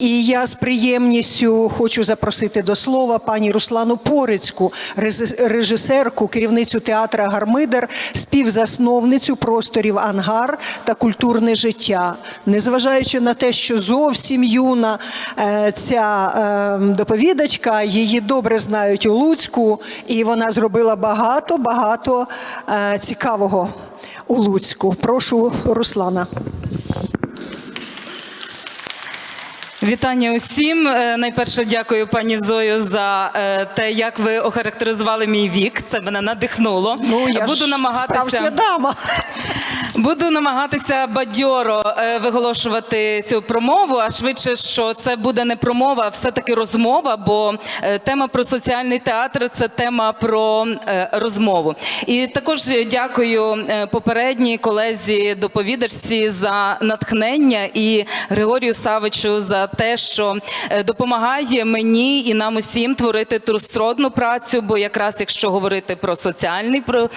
І я з приємністю хочу запросити до слова пані Руслану Порицьку, режисерку, керівницю театра Гармидер, співзасновницю просторів Ангар та культурне життя. Незважаючи на те, що зовсім юна е, ця е, доповідачка, її добре знають у Луцьку, і вона зробила багато багато е, цікавого у Луцьку. Прошу, Руслана. Вітання усім. Е, Найперше дякую пані Зою за е, те, як ви охарактеризували мій вік. Це мене надихнуло. Ну, я Буду ж намагатися. дама. Буду намагатися бадьоро е, виголошувати цю промову, а швидше, що це буде не промова, а все-таки розмова, бо е, тема про соціальний театр це тема про е, розмову. І також дякую попередній колезі доповідачці за натхнення і Григорію Савичу за те, що допомагає мені і нам усім творити трусродну працю. Бо якраз якщо говорити про соціальний про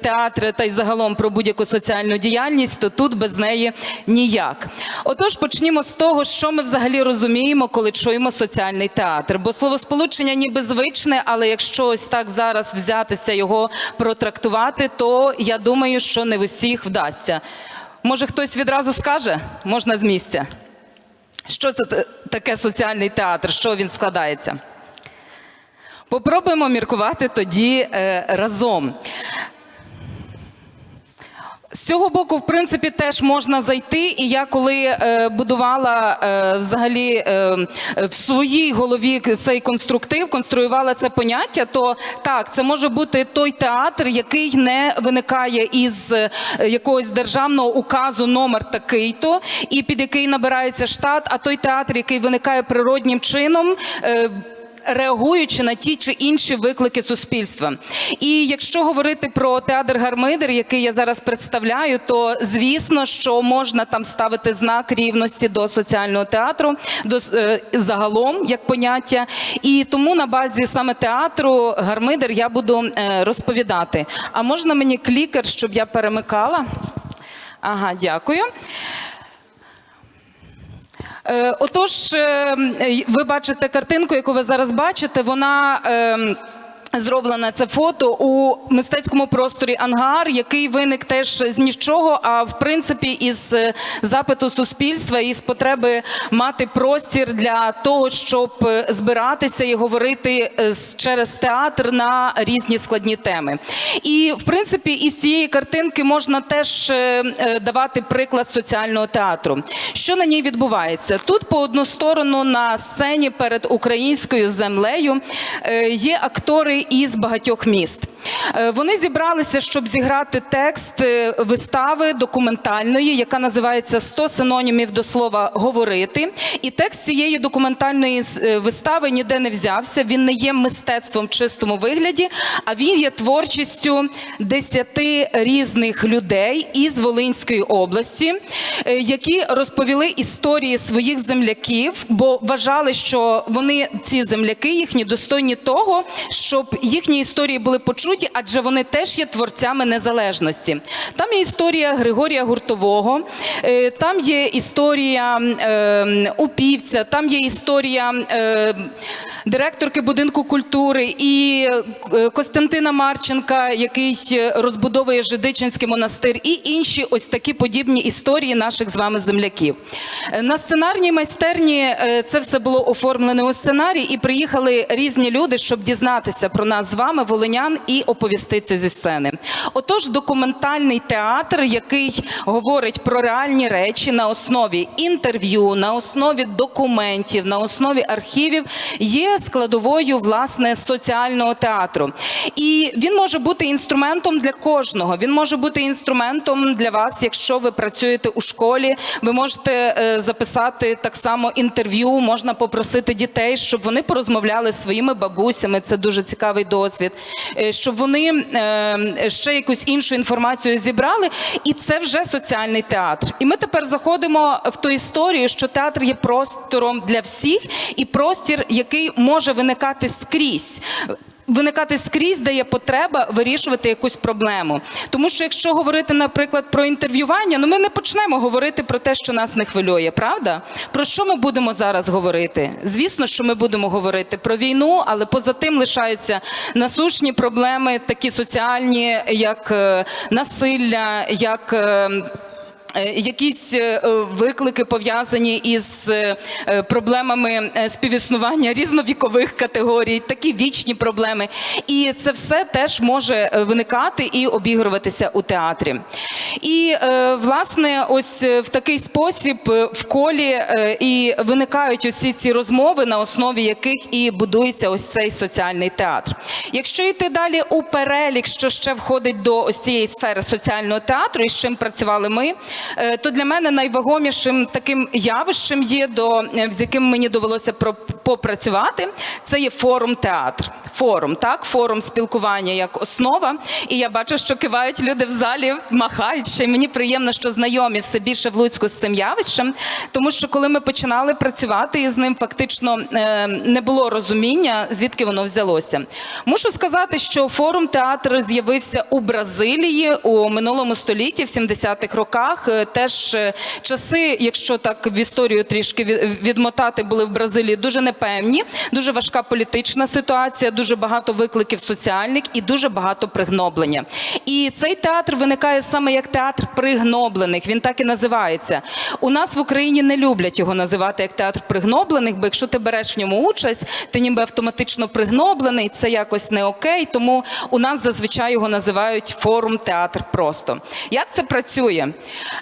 театр та й загалом про будь-яку соціальну діяльність, то тут без неї ніяк. Отож, почнімо з того, що ми взагалі розуміємо, коли чуємо соціальний театр. Бо словосполучення ніби звичне, але якщо ось так зараз взятися його протрактувати, то я думаю, що не в усіх вдасться. Може, хтось відразу скаже? Можна з місця. Що це таке соціальний театр? Що він складається? Попробуємо міркувати тоді е, разом. З цього боку, в принципі, теж можна зайти. І я коли е, будувала е, взагалі е, в своїй голові цей конструктив, конструювала це поняття, то так, це може бути той театр, який не виникає із е, якогось державного указу номер такий-то, і під який набирається штат, а той театр, який виникає природнім чином. е, реагуючи на ті чи інші виклики суспільства. І якщо говорити про театр Гармидер, який я зараз представляю, то звісно, що можна там ставити знак рівності до соціального театру, до е, загалом як поняття. І тому на базі саме театру Гармидер я буду е, розповідати. А можна мені клікер, щоб я перемикала? Ага, дякую. Е, Отож, е, ви бачите картинку, яку ви зараз бачите. Вона зроблена це фото у мистецькому просторі Ангар, який виник теж з нічого, а в принципі із е, запиту суспільства і з потреби мати простір для того, щоб е, збиратися і говорити е, через театр на різні складні теми. І в принципі, із цієї картинки можна теж давати приклад соціального театру. Що на ній відбувається? Тут по одну сторону на сцені перед українською землею є актори із багатьох міст. Е, Вони зібралися, щоб зіграти текст е, вистави документальної, яка називається «100 синонімів до слова говорити. І текст цієї документальної е, вистави ніде не взявся. Він не є мистецтвом в чистому вигляді, а він є творчістю десяти різних людей із Волинської області, які розповіли історії своїх земляків, бо вважали, що вони, ці земляки, їхні достойні того, щоб їхні історії були почуті, адже вони теж є творцями незалежності. Там є історія Григорія Гуртового, е, там є історія е, Упівця, там є історія е, директорки будинку культури і е, Костянтина Марченка, який розбудовує Жидичинський монастир, і інші ось такі подібні історії наших з вами земляків. Е, На сценарній майстерні е, це все було оформлено у сценарій, і приїхали різні люди, щоб дізнатися про нас з вами, волинян, і оповісти це зі сцени. Отож, документальний театр, який говорить про реальні речі на основі інтерв'ю, на основі документів, на основі архівів, є складовою власне соціального театру. І він може бути інструментом для кожного. Він може бути інструментом для вас, якщо ви працюєте у школі. Ви можете е, записати так само інтерв'ю, можна попросити дітей, щоб вони порозмовляли зі своїми бабусями. Це дуже цікавий досвід. Е, Щоб вони е, ще якусь іншу інформацію зібрали, і це вже соціальний театр. І ми тепер заходимо в ту історію, що театр є простором для всіх, і простір, який може виникати скрізь. виникати скрізь, де є потреба вирішувати якусь проблему. Тому що якщо говорити, наприклад, про інтерв'ювання, ну ми не почнемо говорити про те, що нас не хвилює, правда? Про що ми будемо зараз говорити? Звісно, що ми будемо говорити про війну, але поза тим лишаються насущні проблеми, такі соціальні, як е, насилля, як. Е, Е, Якісь е, виклики пов'язані із е, е, проблемами е, співіснування різновікових категорій, такі вічні проблеми. І це все теж може е, виникати і обігруватися у театрі. І е, власне, ось е, в такий спосіб е, в колі е, і виникають усі ці розмови, на основі яких і будується ось цей соціальний театр. Якщо йти далі у перелік, що ще входить до ось цієї сфери соціального театру, і з чим працювали ми, е, то для мене найвагомішим таким явищем є, до, е, з яким мені довелося попрацювати, це є форум театр. Форум, так, форум спілкування як основа. І я бачу, що кивають люди в залі, махають ще. й Мені приємно, що знайомі все більше в Луцьку з цим явищем. Тому що коли ми починали працювати із ним, фактично е, не було розуміння, звідки воно взялося. Мушу сказати, що форум театр з'явився у Бразилії у минулому столітті, в 70-х роках. Е, Теж е, часи, якщо так в історію трішки відмотати, були в Бразилії дуже непевні, дуже важка політична ситуація, дуже багато викликів соціальних і дуже багато пригноблення. І цей театр виникає саме як театр пригноблених. Він так і називається. У нас в Україні не люблять його називати як театр пригноблених, бо якщо ти береш в ньому участь, ти ніби автоматично пригноблений, це якось не окей. Тому у нас зазвичай його називають форум театр просто. Як це працює?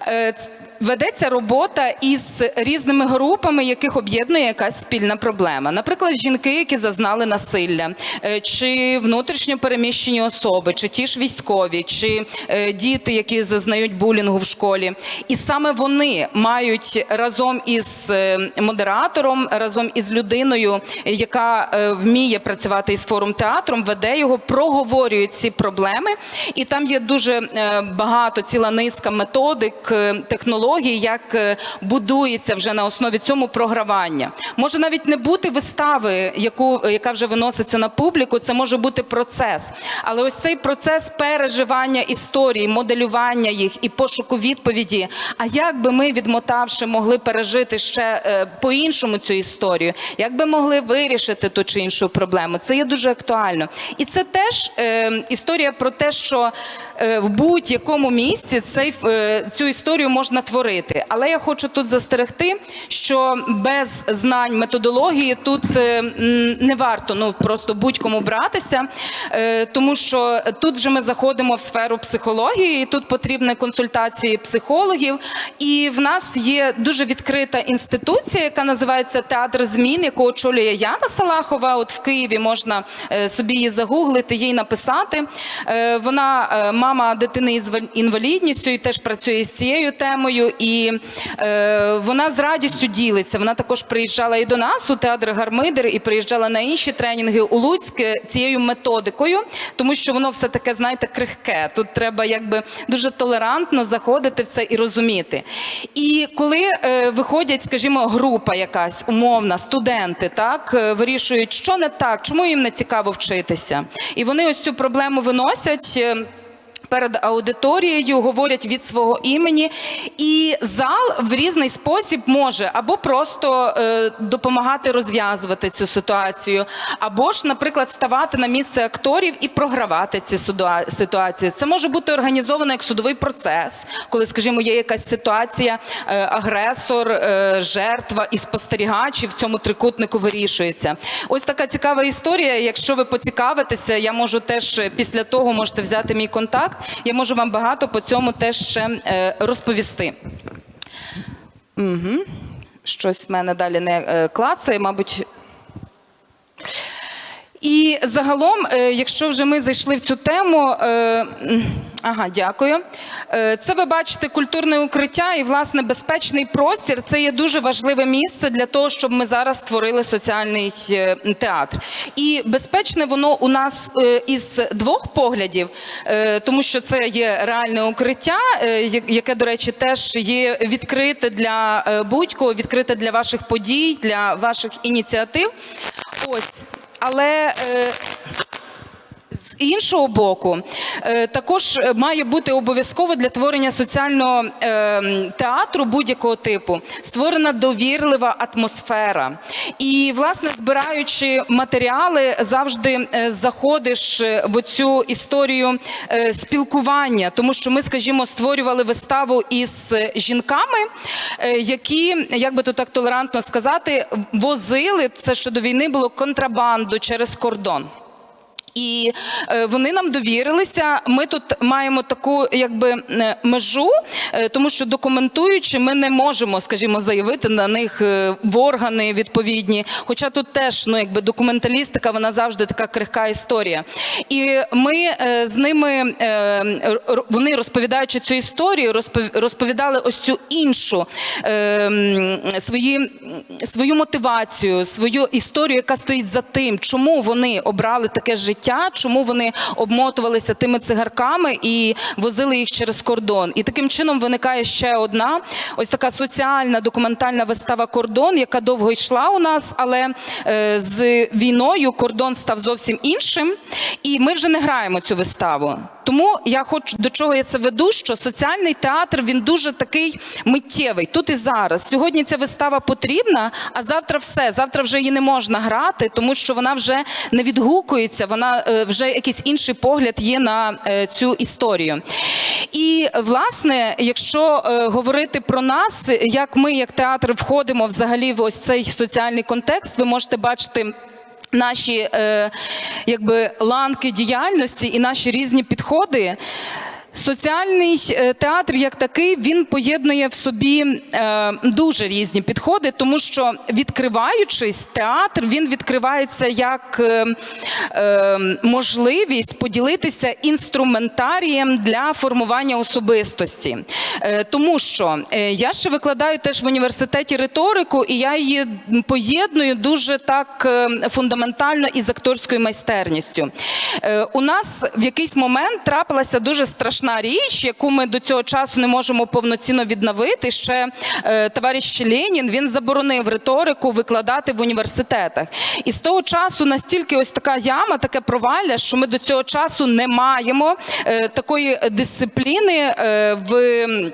Euh, it's. Ведеться робота із різними групами, яких об'єднує якась спільна проблема. Наприклад, жінки, які зазнали насилля, е, чи внутрішньо переміщені особи, чи ті ж військові, чи е, діти, які зазнають булінгу в школі. І саме вони мають разом із е, модератором, разом із людиною, яка вміє працювати із форум театром, веде його, проговорюють ці проблеми. І там є дуже багато ціла низка методик, е, технологій, як е, будується вже на основі цьому програвання. Може навіть не бути вистави, яку яка вже виноситься на публіку. Це може бути процес. Але ось цей процес переживання історії, моделювання їх і пошуку відповіді. А як би ми, відмотавши, могли пережити ще е, по-іншому цю історію? Як би могли вирішити ту чи іншу проблему? Це є дуже актуально. І це теж е, історія про те, що в будь-якому місці цей, е, цю історію можна творити. Але я хочу тут застерегти, що без знань методології тут е, не варто ну просто будь-кому братися, е, тому що тут вже ми заходимо в сферу психології, і тут потрібні консультації психологів. І в нас є дуже відкрита інституція, яка називається Театр змін, яку очолює Яна Салахова. От в Києві можна е, собі її загуглити, їй написати. Е, Вона е, мама дитини вал- інвалідністю і теж працює з цією темою. І е, вона з радістю ділиться. Вона також приїжджала і до нас у театр Гармидер, і приїжджала на інші тренінги у Луцьк е, цією методикою, тому що воно все таке, знаєте, крихке. Тут треба якби дуже толерантно заходити в це і розуміти. І коли е, виходять, скажімо, група якась умовна, студенти, так е, вирішують, що не так, чому їм не цікаво вчитися, і вони ось цю проблему виносять. Перед аудиторією, говорять від свого імені, і зал в різний спосіб може або просто е, допомагати розв'язувати цю ситуацію, або ж, наприклад, ставати на місце акторів і програвати ці ситуа- ситуації. Це може бути організовано як судовий процес, коли, скажімо, є якась ситуація, е, агресор, е, жертва і спостерігач, і в цьому трикутнику вирішується. Ось така цікава історія. Якщо ви поцікавитеся, я можу теж після того можете взяти мій контакт. Я можу вам багато по цьому теж ще е, розповісти. Угу. Щось в мене далі не е, клацає, мабуть. І загалом, е, якщо вже ми зайшли в цю тему, е, ага, дякую. Е, Це ви бачите культурне укриття і власне безпечний простір. Це є дуже важливе місце для того, щоб ми зараз створили соціальний театр. І безпечне воно у нас із двох поглядів, тому що це є реальне укриття, яке, до речі, теж є відкрите для будь-кого, відкрите для ваших подій, для ваших ініціатив. Ось. Але е, іншого боку, е, також має бути обов'язково для творення соціального е, театру будь-якого типу створена довірлива атмосфера. І, власне, збираючи матеріали, завжди е, заходиш в оцю історію спілкування, тому що ми, скажімо, створювали виставу із жінками, які, як би то так толерантно сказати, возили це ще до війни було контрабанду через кордон. І е, вони нам довірилися. Ми тут маємо таку якби е, межу, е, тому що документуючи, ми не можемо, скажімо, заявити на них в органи відповідні. Хоча тут теж ну якби документалістика, вона завжди така крихка історія. І ми з ними вони розповідаючи цю історію, розповідали ось цю іншу свої, свою мотивацію, свою історію, яка стоїть за тим, чому вони обрали таке життя, чому вони обмотувалися тими цигарками і возили їх через кордон. І таким чином виникає ще одна ось така соціальна документальна вистава Кордон, яка довго йшла у нас, але е, з війною кордон став зовсім іншим, і ми вже не граємо цю виставу. Тому я хочу до чого я це веду, що соціальний театр він дуже такий миттєвий тут і зараз. Сьогодні ця вистава потрібна, а завтра все. Завтра вже її не можна грати, тому що вона вже не відгукується. Вона е, вже якийсь інший погляд є на е, цю історію. І власне, якщо е, говорити про нас, як ми, як театр, входимо взагалі в ось цей соціальний контекст, ви можете бачити. Наші е, якби ланки діяльності і наші різні підходи. Соціальний е, театр, як такий, він поєднує в собі е, дуже різні підходи, тому що відкриваючись, театр він відкривається як е, можливість поділитися інструментарієм для формування особистості. Тому що я ще викладаю теж в університеті риторику, і я її поєдную дуже так фундаментально із акторською майстерністю. У нас в якийсь момент трапилася дуже страшна річ, яку ми до цього часу не можемо повноцінно відновити. Ще е, товариш Ленін він заборонив риторику викладати в університетах. І з того часу настільки ось така яма, таке провалля, що ми до цього часу не маємо е, такої дисципліни е, в.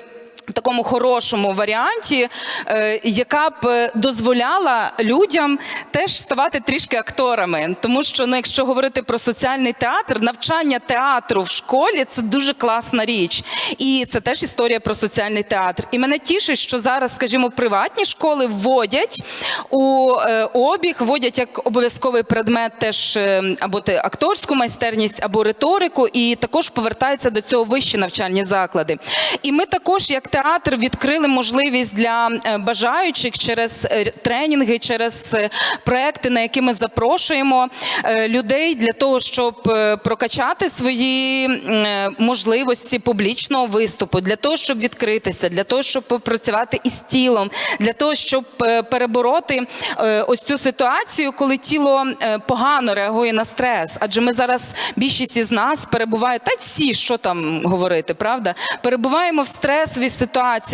Такому хорошому варіанті, е, яка б е, дозволяла людям теж ставати трішки акторами. Тому що, ну, якщо говорити про соціальний театр, навчання театру в школі це дуже класна річ. І це теж історія про соціальний театр. І мене тішить, що зараз, скажімо, приватні школи вводять у е, обіг, вводять як обов'язковий предмет теж або те акторську майстерність, або риторику, і також повертаються до цього вищі навчальні заклади. І ми також, як театр, відкрили можливість для е, бажаючих через е, тренінги, через е, проекти, на які ми запрошуємо людей для того, щоб прокачати свої можливості публічного виступу, для того, щоб відкритися, для того, щоб попрацювати із тілом, для того, щоб перебороти ось цю ситуацію, коли тіло погано реагує на стрес. Адже ми зараз більшість із нас перебувають, та й всі, що там говорити, правда, перебуваємо в стресовій ситуації.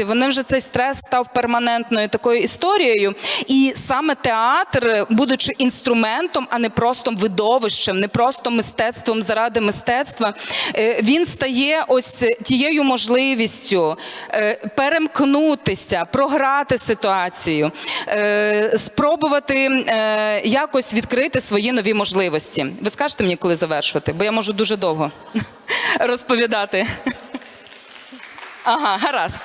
Вони вже цей стрес став перманентною такою історією. І саме театр, будучи інструментом, а не просто видовищем, не просто мистецтвом заради мистецтва, е, він стає ось тією можливістю е, перемкнутися, програти ситуацію, е, спробувати якось відкрити свої нові можливості. Ви скажете мені, коли завершувати, бо я можу дуже довго розповідати. Ага, гаразд.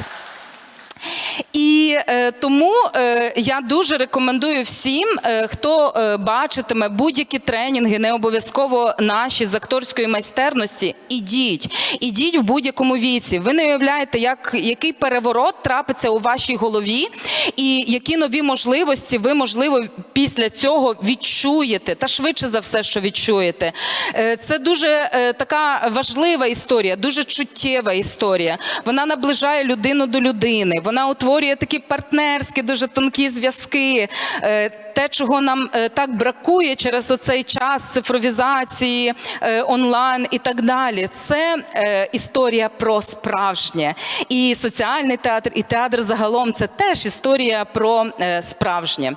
І е, тому е, я дуже рекомендую всім, е, хто е, бачитиме будь-які тренінги, не обов'язково наші з акторської майстерності. Ідіть, ідіть в будь-якому віці. Ви не уявляєте, як, який переворот трапиться у вашій голові, і які нові можливості ви, можливо, після цього відчуєте, та швидше за все, що відчуєте. Е, це дуже е, така важлива історія, дуже чуттєва історія. Вона наближає людину до людини. Вона утворює такі такі партнерські, дуже тонкі зв'язки. Е, Те, чого нам е, так бракує через оцей час цифровізації, е, онлайн і так далі. Це історія про справжнє. І соціальний театр, і театр загалом це теж історія про справжнє.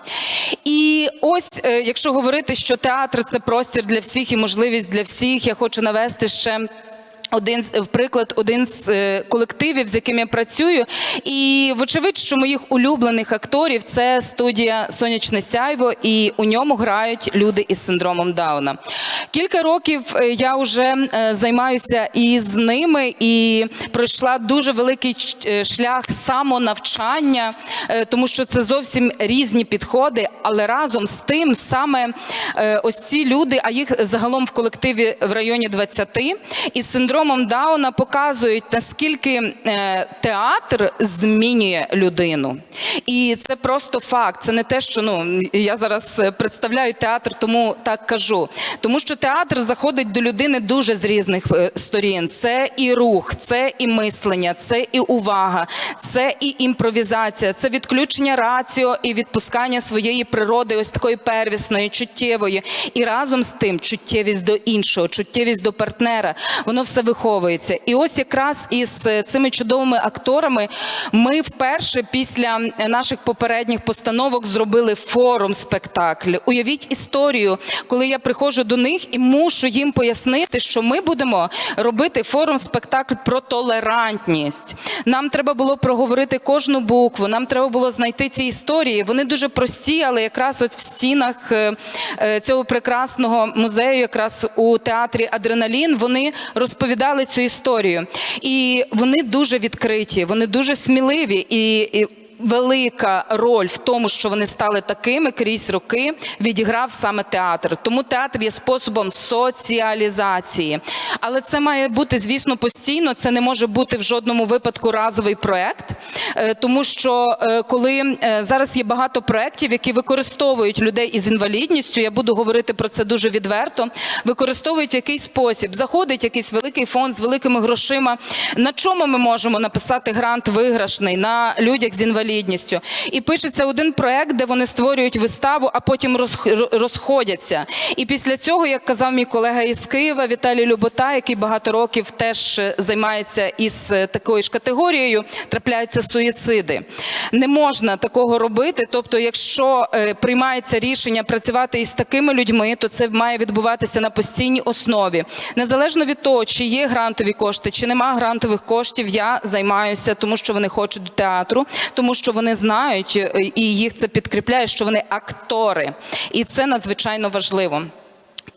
І ось, якщо говорити, що театр це простір для всіх і можливість для всіх, я хочу навести ще. Один з приклад, один з е, колективів, з яким я працюю, і вочевидь, що моїх улюблених акторів це студія Сонячне сяйво, і у ньому грають люди із синдромом Дауна. Кілька років е, я вже е, займаюся із ними і пройшла дуже великий е, шлях самонавчання, е, тому що це зовсім різні підходи, але разом з тим саме е, ось ці люди, а їх загалом в колективі в районі 20, із синдромом Дауна показують, наскільки е, театр змінює людину. І це просто факт. Це не те, що ну я зараз представляю театр, тому так кажу. Тому що театр заходить до людини дуже з різних е, сторін. Це і рух, це і мислення, це і увага, це і імпровізація, це відключення раціо і відпускання своєї природи, ось такої первісної, чуттєвої. І разом з тим чуттєвість до іншого, чуттєвість до партнера. Воно все виховується. І ось якраз із е, цими чудовими акторами ми вперше після наших попередніх постановок зробили форум спектакль. Уявіть історію, коли я приходжу до них і мушу їм пояснити, що ми будемо робити форум спектакль про толерантність. Нам треба було проговорити кожну букву. Нам треба було знайти ці історії. Вони дуже прості, але якраз от в стінах е, цього прекрасного музею, якраз у театрі Адреналін, вони розповідали цю історію. І вони дуже відкриті, вони дуже сміливі і. і Велика роль в тому, що вони стали такими крізь роки, відіграв саме театр. Тому театр є способом соціалізації. Але це має бути, звісно, постійно. Це не може бути в жодному випадку разовий проект, Е, тому що е, коли е, зараз є багато проєктів, які використовують людей із інвалідністю, я буду говорити про це дуже відверто. Використовують в якийсь спосіб. Заходить якийсь великий фонд з великими грошима. На чому ми можемо написати грант виграшний на людях з інвалідністю? І пишеться один проект, де вони створюють виставу, а потім розх- розходяться. І після цього, як казав мій колега із Києва Віталій Любота, який багато років теж е, займається із е, такою ж категорією, трапляються суїциди. Не можна такого робити. Тобто, якщо е, приймається рішення працювати із такими людьми, то це має відбуватися на постійній основі. Незалежно від того, чи є грантові кошти, чи нема грантових коштів, я займаюся, тому що вони хочуть до театру, тому що вони знають е, і їх це підкріпляє, що вони актори, і це надзвичайно важливо.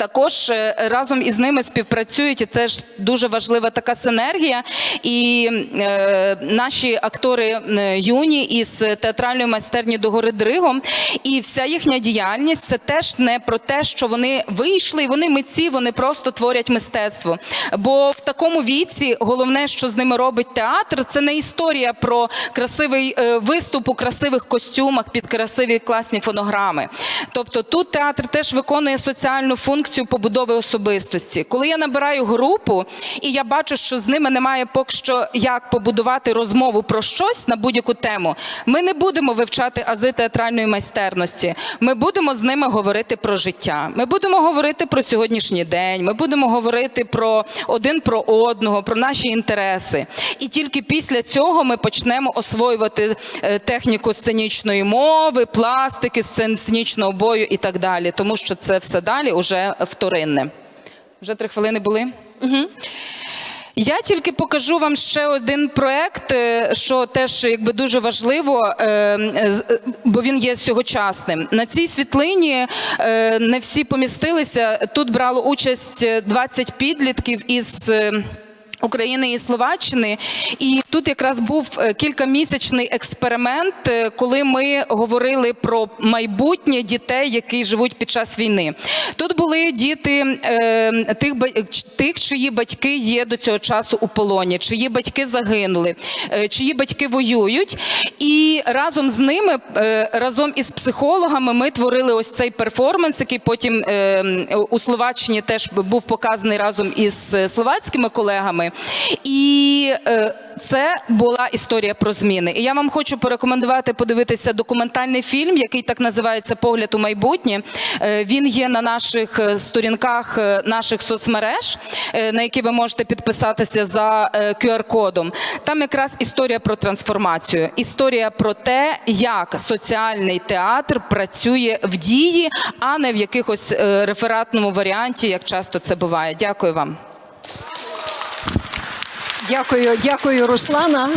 Також е, разом із ними співпрацюють і теж дуже важлива така синергія. І е, наші актори юні із театральної майстерні до гори Дригом. І вся їхня діяльність це теж не про те, що вони вийшли, і вони митці, вони просто творять мистецтво. Бо в такому віці головне, що з ними робить театр, це не історія про красивий е, виступ у красивих костюмах під красиві класні фонограми. Тобто тут театр теж виконує соціальну функцію побудови особистості. Коли я набираю групу і я бачу, що з ними немає поки що як побудувати розмову про щось на будь-яку тему, ми не будемо вивчати ази театральної майстерності. Ми будемо з ними говорити про життя. Ми будемо говорити про сьогоднішній день. Ми будемо говорити про один про одного, про наші інтереси. І тільки після цього ми почнемо освоювати е, техніку сценічної мови, пластики, сценічного бою і так далі, тому що це все далі вже вторинне. Вже три хвилини були. Угу. Я тільки покажу вам ще один проект, е, що теж якби дуже важливо, е, е, бо він є сьогочасним. На цій світлині не всі помістилися. Тут брало участь е, 20 підлітків із. України і Словаччини, і тут якраз був е, кількамісячний експеримент, е, коли ми говорили про майбутнє дітей, які живуть під час війни. Тут були діти е, тих, тих, чиї батьки є до цього часу у полоні, чиї батьки загинули, чиї батьки воюють. І разом з ними, разом із психологами, ми творили ось цей перформанс, який потім у Словаччині теж був показаний разом із словацькими колегами. Змінами. І е, це була історія про зміни. І я вам хочу порекомендувати подивитися документальний фільм, який так називається Погляд у майбутнє. Е, Він є на наших е, сторінках наших соцмереж, на які ви можете підписатися за QR-кодом. Там якраз історія про трансформацію, історія про те, як соціальний театр працює в дії, а не в якихось рефератному варіанті, як часто це буває. Дякую вам. Дякую, дякую, Руслана.